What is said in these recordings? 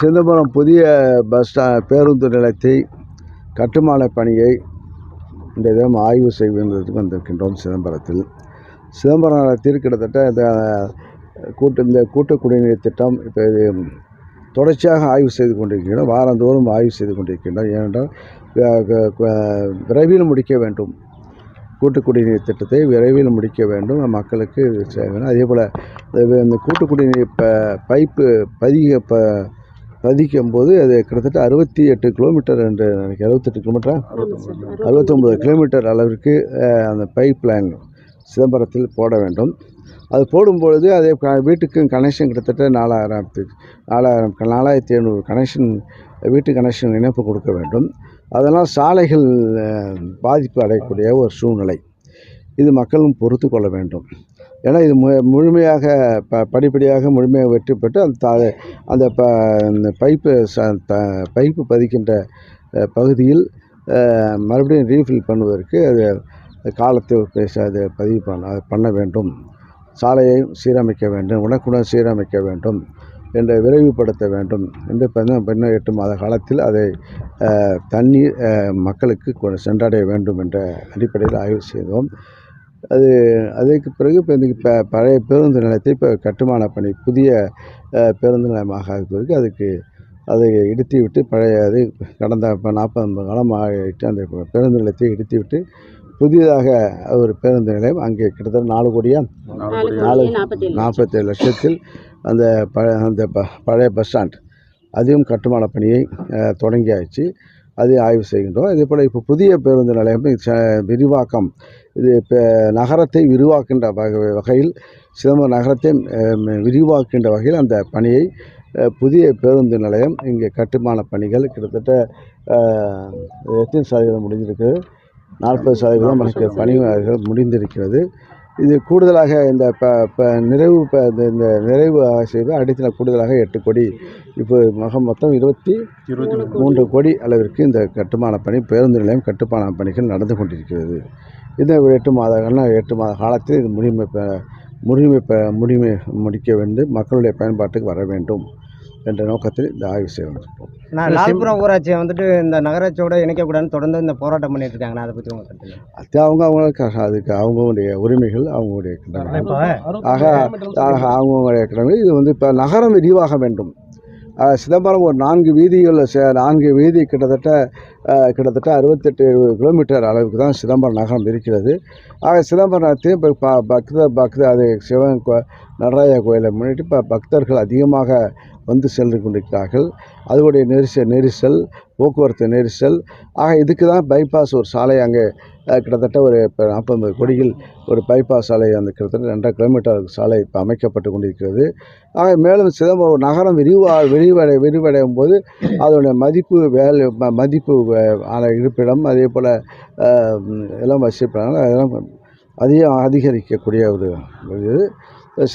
சிதம்பரம் புதிய பஸ் ஸ்டா பேருந்து நிலையத்தை கட்டுமான பணியை இந்த தினம் ஆய்வு செய்வதற்கு வந்திருக்கின்றோம் சிதம்பரத்தில். சிதம்பரம் நகரத்தில் கிட்டத்தட்ட இந்த கூட்டு இந்த கூட்டு குடிநீர் திட்டம் இப்போ இது தொடர்ச்சியாக ஆய்வு செய்து கொண்டிருக்கின்றோம் வாரந்தோறும் ஆய்வு செய்து கொண்டிருக்கின்றோம் ஏனென்றால் விரைவில் முடிக்க வேண்டும். கூட்டு குடிநீர் திட்டத்தை விரைவில் முடிக்க வேண்டும். மக்களுக்கு செய்ய வேண்டும் அதே போல் இந்த கூட்டு குடிநீர் ப பைப்பு பதிக ப பதிக்கும் போது அது கிட்டத்தட்ட அறுபத்தி எட்டு கிலோமீட்டர் என்று நினைக்கிறேன். அறுபத்தெட்டு கிலோமீட்டரா? அறுபத்தொம்பது கிலோமீட்டர் அளவிற்கு அந்த பைப் லைன் சிதம்பரத்தில் போட வேண்டும். அது போடும்பொழுது அதே க- வீட்டுக்கு கனெக்ஷன் கிட்டத்தட்ட நாலாயிரம் நாலாயிரம் நாலாயிரத்தி ஐநூறு கனெக்ஷன் வீட்டு கனெக்ஷன் இணைப்பு கொடுக்க வேண்டும். அதனால் சாலைகள் பாதிப்பு அடையக்கூடிய ஒரு சூழ்நிலை. இது மக்களும் பொறுத்து கொள்ள வேண்டும். ஏன்னா இது மு முழுமையாக ப படிப்படியாக முழுமையாக வெற்றி பெற்று அந்த தா அந்த ப இந்த பைப்பு ச த பைப்பு பதிக்கின்ற பகுதியில் மறுபடியும் ரீஃபில் பண்ணுவதற்கு அது காலத்தை பேச அது பதிவு பண்ண பண்ண வேண்டும். சாலையை சீரமைக்க வேண்டும். உடனுக்குடன் சீரமைக்க வேண்டும். என்று விரைவுபடுத்த வேண்டும் என்று பின்ன எட்டு மாத காலத்தில் அதை தண்ணீர் மக்களுக்கு கொண்டு சென்றடைய வேண்டும் என்ற அடிப்படையில் ஆய்வு செய்தோம். அது அதற்கு பிறகு இப்போ இப்போ பழைய பேருந்து நிலையத்தை இப்போ கட்டுமான பணி புதிய பேருந்து நிலையமாக ஆக்குவதற்கு அதுக்கு அதை இடித்து விட்டு பழைய அது கடந்த இப்போ நாற்பது ஐம்பது காலம் ஆகிட்டு அந்த பேருந்து நிலையத்தை இடித்து விட்டு புதிதாக ஒரு பேருந்து நிலையம் அங்கே கிட்டத்தட்ட நாலு கோடியா நாலு நாற்பத்தேழு லட்சத்தில் அந்த ப அந்த ப பழைய பஸ் ஸ்டாண்ட். அதையும் கட்டுமான பணியை தொடங்கியாச்சு. அதை ஆய்வு செய்கின்றோம். இதே போல் இப்போ புதிய பேருந்து நிலையம் விரிவாக்கம் இது இப்போ நகரத்தை விரிவாக்கின்ற வகை வகையில் சிதம்பரம் நகரத்தை விரிவாக்கின்ற வகையில் அந்த பணியை புதிய பேருந்து நிலையம் இங்கே கட்டுமான பணிகள் கிட்டத்தட்ட எத்தனை சதவீதம் முடிஞ்சிருக்கு? நாற்பது சதவீதம் எனக்கு பணிகள் முடிந்திருக்கிறது. இது கூடுதலாக இந்த ப ப நிறைவு ப இந்த இந்த நிறைவு செய்து அடுத்த கூடுதலாக எட்டு கோடி. இப்போ மக மொத்தம் இருபத்தி மூன்று கோடி அளவிற்கு இந்த கட்டுமான பணி பேருந்து நிலையம் கட்டுமான பணிகள் நடந்து கொண்டிருக்கிறது. இந்த எட்டு மாத எட்டு மாத காலத்தில் இது முடிமை முடிமை முழுமை முழுமை முடிக்க வேண்டும். மக்களுடைய பயன்பாட்டுக்கு வர வேண்டும். என்ற நோக்கத்தில் இந்த ஆய்வு செய்ய வந்திருக்கிறோம் நான் லால்புரம் ஊராட்சியை வந்துட்டு இந்த நகராட்சியோட இணைக்கக்கூடாதுன்னு தொடர்ந்து இந்த போராட்டம் பண்ணிட்டு இருக்காங்க அதை பற்றி உங்க கருத்து என்ன? அது அவங்க அவங்களுக்கு அதுக்கு அவங்களுடைய உரிமைகள் அவங்களுடைய ஆக ஆக அவங்களுடைய இது வந்து இப்போ நகரம் விரிவாக வேண்டும். சிதம்பரம் ஒரு நான்கு வீதிகளில் சே- நான்கு வீதி கிட்டத்தட்ட கிட்டத்தட்ட அறுபத்தெட்டு எழுபது கிலோமீட்டர் அளவுக்கு தான் சிதம்பரம் நகரம் இருக்கிறது. ஆக சிதம்பரத்தையும் இப்போ ப பக்த பக்த அது சிவன் கோ நடராஜ கோயிலை முன்னிட்டு இப்போ பக்தர்கள் அதிகமாக வந்து சென்று கொண்டிருக்கிறார்கள். அதனுடைய நெரிசல் நெரிசல் போக்குவரத்து நெரிசல். ஆக இதுக்கு தான் பைபாஸ் ஒரு சாலை அங்கே கிட்டத்தட்ட ஒரு இப்போ நாற்பது கோடியில் ஒரு பைபாஸ் சாலை அந்த கிட்டத்தட்ட ரெண்டரை கிலோமீட்டர் சாலை இப்போ அமைக்கப்பட்டு கொண்டிருக்கிறது. ஆக மேலும் சிதம்பரம் ஒரு நகரம் விரிவா விரிவடை விரிவடையும் போது அதோடைய மதிப்பு வேலை மதிப்பு ஆன இருப்பிடம் அதே போல் எல்லாம் வசிப்பிடங்கள் அதெல்லாம் அதிகம் அதிகரிக்கக்கூடிய ஒரு இது.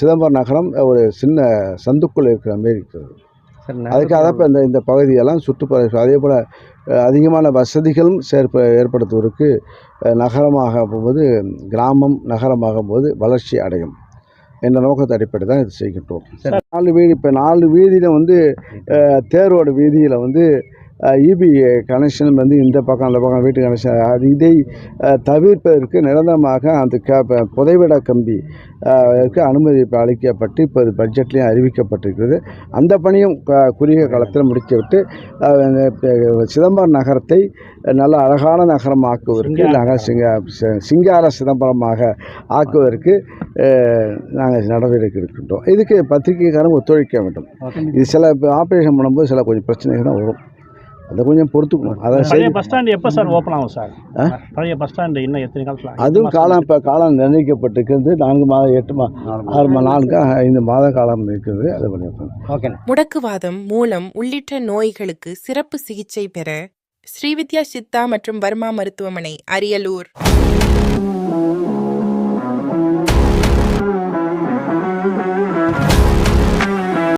சிதம்பரம் நகரம் ஒரு சின்ன சந்துக்குள் இருக்கிற மாரி இருக்கிறது. அதுக்காக இப்போ இந்த இந்த பகுதியெல்லாம் சுற்றுப்புற அதே போல் அதிகமான வசதிகளும் சேர்ப்ப ஏற்படுத்துவதற்கு நகரமாக போது கிராமம் நகரமாகும் போது வளர்ச்சி அடையும் என்ற நோக்கத்தை அடிப்படை தான் இது செய்கின்றோம். நாலு வீதி இப்போ நாலு வீதியில் வந்து தேரோட வீதியில் வந்து இபி கனெக்ஷன் வந்து இந்த பக்கம் அந்த பக்கம் வீட்டு கனெக்ஷன் அது இதை தவிர்ப்பதற்கு நிரந்தரமாக அந்த க புதைவிட கம்பி அனுமதி அளிக்கப்பட்டு இப்போ அது பட்ஜெட்லேயும் அறிவிக்கப்பட்டிருக்கிறது. அந்த பணியும் குறுகிய காலத்தில் முடித்துவிட்டு சிதம்பரம் நகரத்தை நல்ல அழகான நகரம் ஆக்குவதற்கு நகர சிங்க சிங்கார சிதம்பரமாக ஆக்குவதற்கு நாங்கள் நடவடிக்கை எடுக்கின்றோம். இதுக்கு பத்திரிகைக்காரங்க ஒத்துழைக்க வேண்டும். இது சில ஆப்ரேஷன் பண்ணும்போது சில கொஞ்சம் பிரச்சனைகள் தான் வரும். அதை கொஞ்சம் பொறுத்துக்கணும். அதான் பழைய சரி பஸ் ஸ்டாண்டு எப்போ சார் ஓப்பன் ஆகும் சார்? பழைய பஸ் ஸ்டாண்டு இன்னும் எத்தனை காலத்தில்? அதுவும் காலம் இப்போ காலம் நிர்ணயிக்கப்பட்டிருக்கிறது. நான்கு மாதம் எட்டு மா ஆறு மா நான்கு ஐந்து மாத காலம் இருக்கிறது அதை பண்ணியிருக்கோம் ஓகேண்ணா முடக்குவாதம் மூலம் உள்ளிட்ட நோய்களுக்கு சிறப்பு சிகிச்சை பெற ஸ்ரீவித்யா சித்தா மற்றும் வர்மா மருத்துவமனை அரியலூர்.